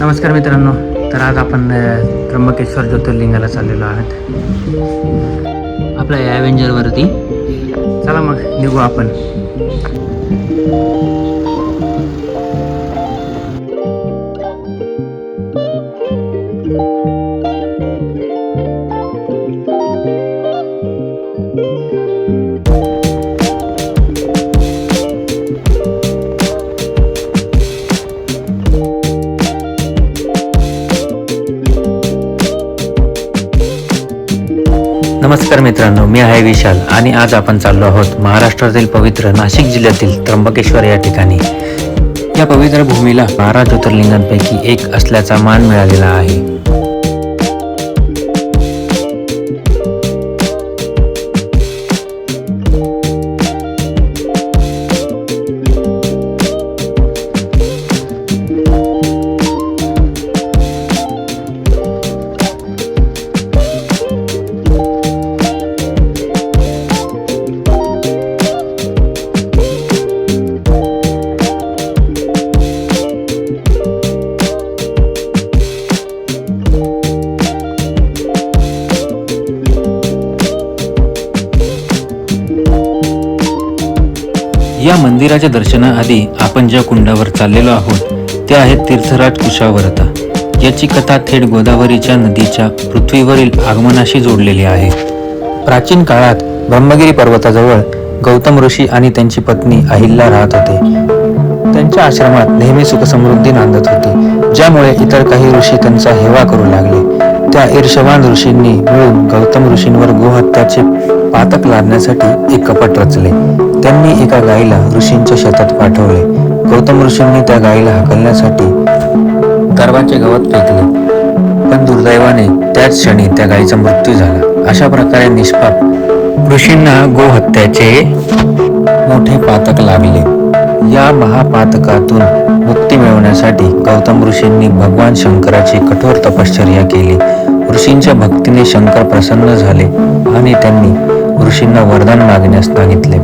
नमस्कार मित्रांनो तर आज आपण त्र्यंबकेश्वर ज्योतिर्लिंगाला चाललेलो आहोत. आपल्या ॲव्हेंजरवरती चला मग निघू आपण. नमस्कार मित्रांनो मी आहे विशाल आणि आज आपण चाललो आहोत महाराष्ट्रातील पवित्र नाशिक जिल्ह्यातील त्र्यंबकेश्वर या ठिकाणी. या पवित्र भूमीला बारा ज्योतिर्लिंगांपैकी एक असल्याचा मान मिळालेला आहे. या मंदिराच्या दर्शनाआधी आपण ज्या कुंडावर चाललेलो आहोत ते आहेत तीर्थराज कुशावर्ता. याची कथा थेट गोदावरीच्या नदीच्या पृथ्वीवरील आगमनाशी जोडलेली आहे. प्राचीन काळात ब्रह्मगिरी पर्वताजवळ गौतम ऋषी आणि त्यांची पत्नी अहिल्या राहत होते. त्यांच्या आश्रमात नेहमी सुखसमृद्धी नांदत होती ज्यामुळे इतर काही ऋषी त्यांचा हेवा करू लागले. त्या ईर्षवान ऋषींनी मिळून गौतम ऋषींवर गोहत्याचे पातक लादण्यासाठी एक कपट रचले. त्यांनी एका गाईला ऋषींच्या शेतात पाठवले. गौतम ऋषींनी त्या गायीला हाकलण्यासाठी गर्वाचे गवत फेकले. पण दुर्दैवाने त्याच क्षणी त्या गायीचा मृत्यू झाला. अशा प्रकारे निष्पाप ऋषींना गोहत्याचे मोठे पातक लागले. या महापातकातून मुक्ती मिळवण्यासाठी गौतम ऋषींनी भगवान शंकराची कठोर तपश्चर्या केली. ऋषींच्या भक्तीने शंकर प्रसन्न झाले आणि त्यांनी ऋषींना वरदान मागण्यास सांगितले.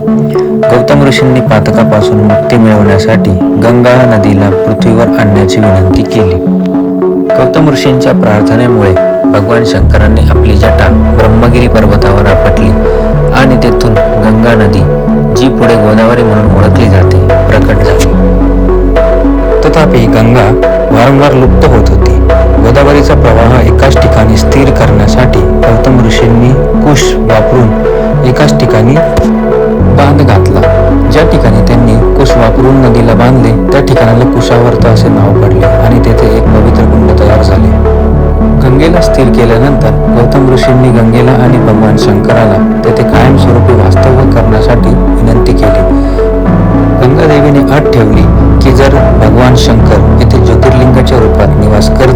गौतम ऋषींनी पातकापासून मुक्ती मिळवण्यासाठी गंगा नदीला पृथ्वीवर आणण्याची विनंती केली. गौतम ऋषींच्या प्रार्थनेमुळे भगवान शंकरांनी आपली जटा ब्रह्मगिरी पर्वतावर आपटली आणि तेथून गंगा नदी जी पुढे गोदावरी म्हणून ओळखली जाते प्रकट झाली. तथापि गंगा वारंवार लुप्त होत होती. गोदावरीचा प्रवाह एकाच ठिकाणी स्थिर करण्यासाठी गौतम ऋषींनी कुश वापरून एकाच ठिकाणी बांध घातला. ज्या ठिकाणी त्यांनी कुश वापरून नदीला बांधले त्या ठिकाणाला कुशावर्त असे नाव पडले आणि तेथे एक पवित्र कुंड तयार झाले. गंगेला स्थिर केल्यानंतर गौतम ऋषींनी गंगेला आणि भगवान शंकराला तेथे कायमस्वरूपी वास्तव्य करण्यासाठी विनंती केली. गंगादेवीने अट ठेवली की जर भगवान शंकर येथे ज्योतिर्लिंगाच्या रूपात निवास करतील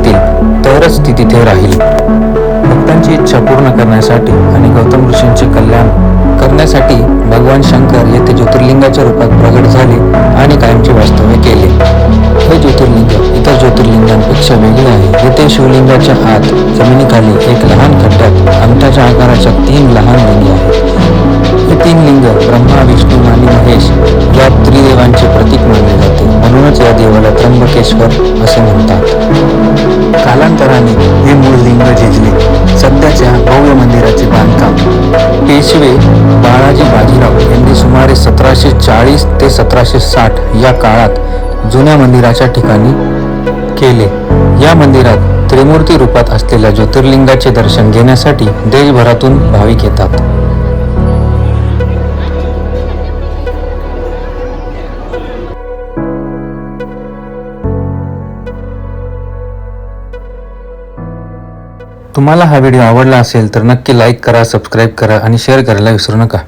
तरच राहील. भक्तांची इच्छा पूर्ण करण्यासाठी आणि गौतम ऋषींचे कल्याण करण्यासाठी भगवान शंकर येथे ज्योतिर्लिंगाच्या रूपात प्रगट झाले आणि कायमचे वास्तव्य केले. हे ज्योतिर्लिंग इतर ज्योतिर्लिंगांपेक्षा वेगळे आहे. येथे शिवलिंगाच्या आत जमिनीखाली एक लहान खड्ड्यात अंगठ्याच्या आकाराच्या तीन लहान लिंगे आहेत. हे तीन लिंग ब्रह्मा विष्णू आणि महेश या त्रिदेवांचे प्रतीक मानले जाते. म्हणूनच या देवाला त्र्यंबकेश्वर असे म्हणतात. कालांतराने हे मूळ लिंग झिजले सध्याच्या भव्य मंदिराचे बांधकाम. पेशवे बाळाजी बाजीराव यांनी सुमारे सतराशे चाळीस ते सतराशे साठ या काळात जुन्या मंदिराच्या ठिकाणी केले. या मंदिरात त्रिमूर्ती रूपात असलेल्या ज्योतिर्लिंगाचे दर्शन घेण्यासाठी देशभरातून भाविक येतात. तुम्हाला हा व्हिडिओ आवडला असेल तर नक्की लाईक करा सबस्क्राईब करा आणि शेअर करायला विसरू नका.